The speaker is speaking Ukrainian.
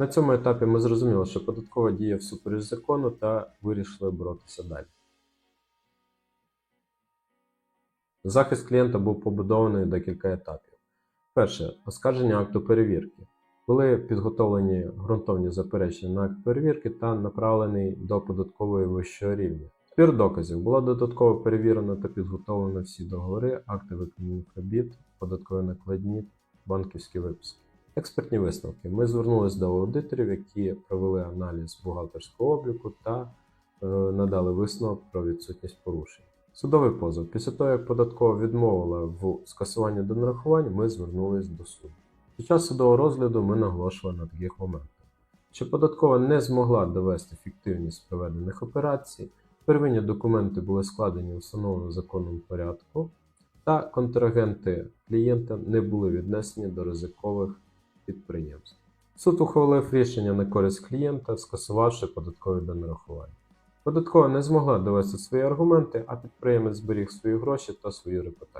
На цьому етапі ми зрозуміли, що податкова діє всупереч закону та вирішили боротися далі. Захист клієнта був побудований декілька етапів. Перше оскарження акту перевірки. Були підготовлені ґрунтовні заперечення на акт перевірки та направлений до податкової вищого рівня. Збір доказів було додатково перевірено та підготовлено всі договори, акти виконаних робіт, податкові накладні, банківські виписки. Експертні висновки. Ми звернулися до аудиторів, які провели аналіз бухгалтерського обліку та е, надали висновок про відсутність порушень. Судовий позов. Після того, як податкова відмовила в скасуванні до нарахувань, ми звернулись до суду. Під час судового розгляду ми наголошували на таких моментах. Що податкова не змогла довести фіктивність проведених операцій, первинні документи були складені у встановленому законом порядку, та контрагенти клієнта не були віднесені до ризикових підприємств. Суд ухвалив рішення на користь клієнта, скасувавши податкові до нарахування. Податкова не змогла довести свої аргументи, а підприємець зберіг свої гроші та свою репутацію.